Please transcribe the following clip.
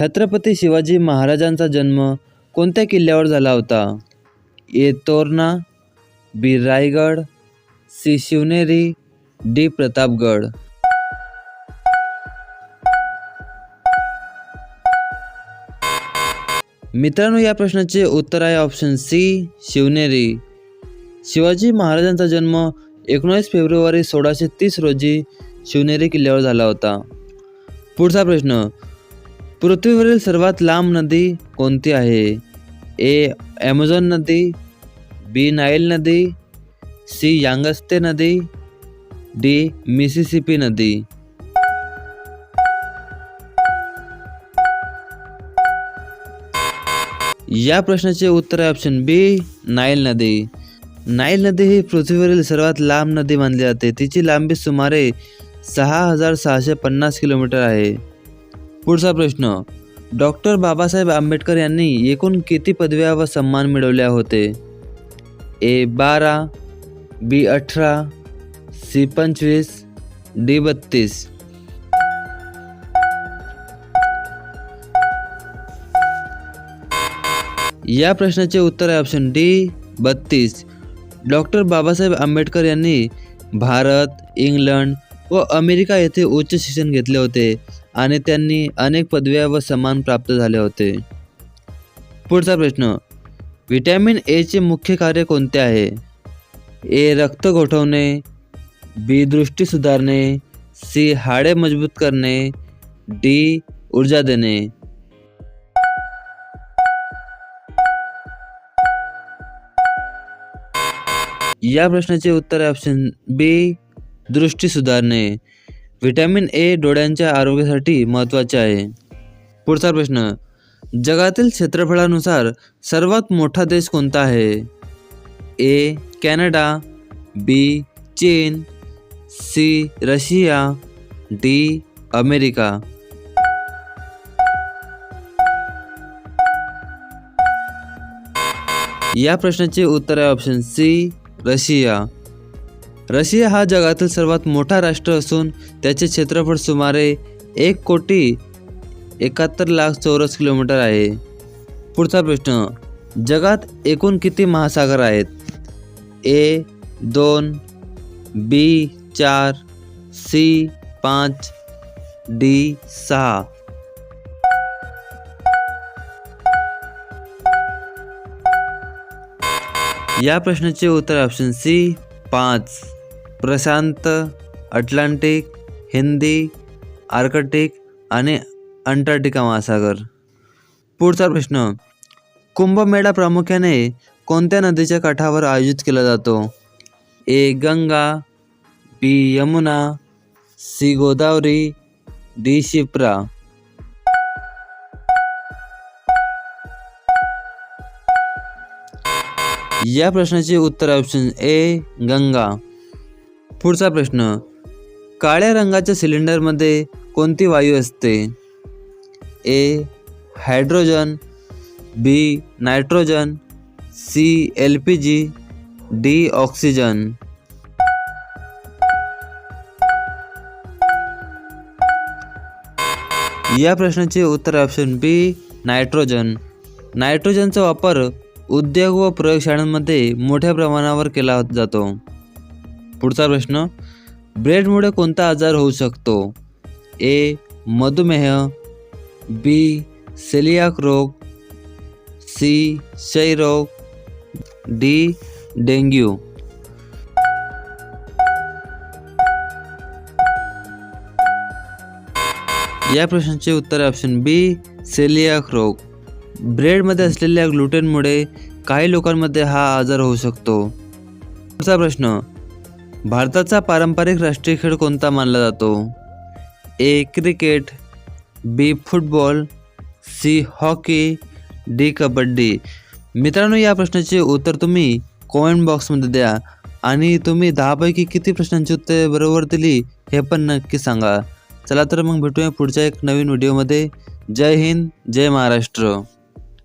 छत्रपती शिवाजी महाराजांचा जन्म कोणत्या किल्ल्यावर झाला होता? A. Torna B. Raigad C. Shivneri D. Pratapgad. मित्रांनो या प्रश्नाचे उत्तर आहे ऑप्शन सी शिवनेरी. शिवाजी महाराजांचा जन्म एकोणीस फेब्रुवारी सोळाशे तीस रोजी शिवनेरी किल्ल्यावर झाला होता. पुढचा प्रश्न पृथ्वीवरील सर्वात लांब नदी कोणती आहे? ए ॲमेझॉन नदी बी नाईल नदी सी यांगस्ते नदी डी मिसिसिपी नदी. या प्रश्नाचे उत्तर आहे ऑप्शन बी नाईल नदी. नाईल नदी ही पृथ्वीवरील सर्वात लांब नदी मानली जाते. तिची लांबी सुमारे सहा हजार सहाशे पन्नास किलोमीटर आहे. पुढचा प्रश्न. डॉक्टर बाबासाहेब आंबेडकर यांनी एकूण किती पदव्या व सन्मान मिळवले होते? ए बारा बी अठरा सी पंचवीस डी बत्तीस. या प्रश्नाचे उत्तर आहे ऑप्शन डी बत्तीस. डॉक्टर बाबासाहेब आंबेडकर यांनी भारत इंग्लंड व अमेरिका येथे उच्च शिक्षण घेतले होते. आणि त्यांनी अनेक पदव्या व सन्मान प्राप्त झाले होते. पुढचा प्रश्न. व्हिटॅमिन एचे मुख्य कार्य कोणते आहे? ए. रक्त गोठवणे. बी. दृष्टी सुधारणे. सी. हाडे मजबूत करणे. डी. ऊर्जा देणे. या प्रश्नाचे उत्तर आहे ऑप्शन बी दृष्टी सुधारणे. व्हिटॅमिन ए डोळ्यांच्या आरोग्यासाठी महत्त्वाचे आहे. पुढचा प्रश्न जगातील क्षेत्रफळानुसार सर्वात मोठा देश कोणता आहे? ए कॅनडा बी चीन सी रशिया डी अमेरिका. या प्रश्नाचे उत्तर आहे ऑप्शन सी रशिया. रशिया हा जगातील सर्वात मोठा राष्ट्र असून त्याचे क्षेत्रफळ सुमारे एक कोटी एकाहत्तर लाख चौरस किलोमीटर आहे. पुढचा प्रश्न जगात एकूण किती महासागर आहेत? ए दोन बी चार सी पाच डी सहा. या प्रश्नाचे उत्तर ऑप्शन सी पाच. प्रशांत अटलांटिक हिंदी आर्कटिक आणि अंटार्क्टिका महासागर. पुढचा प्रश्न. कुंभमेळा प्रामुख्याने कोणत्या नदीच्या काठावर आयोजित केला जातो? A Ganga B Yamuna C Godavari D Shipra. या प्रश्नाचे उत्तर ऑप्शन ए गंगा. पुढचा प्रश्न काळ्या रंगाच्या सिलेंडरमध्ये कोणती वायू असते? A hydrogen B nitrogen C L P G D oxygen या प्रश्नाचे उत्तर ऑप्शन बी नायट्रोजन नायट्रोजनचा वापर उद्योग व प्रयोगशाळांमध्ये मोठ्या प्रमाणावर केला जातो. पुढचा प्रश्न ब्रेडमुळे कोणता आजार होऊ शकतो? ए मधुमेह बी सेलियाक रोग सी क्षयरोग डी डेंग्यू. या प्रश्नाचे उत्तर ऑप्शन बी सेलियाक रोग. ब्रेडमध्ये असलेल्या ग्लुटेनमुळे काही लोकांमध्ये हा आजार होऊ शकतो. पुढचा प्रश्न भारताचा पारंपरिक राष्ट्रीय खेळ कोणता मानला जातो? A cricket B football C hockey D kabaddi. मित्रांनो या प्रश्नाचे उत्तर तुम्ही कॉमेंट बॉक्समध्ये द्या आणि तुम्ही दहापैकी किती प्रश्नांची उत्तरे बरोबर दिली हे पण नक्की सांगा. चला तर मग भेटूया पुढच्या एक नवीन व्हिडिओमध्ये. जय हिंद जय महाराष्ट्र.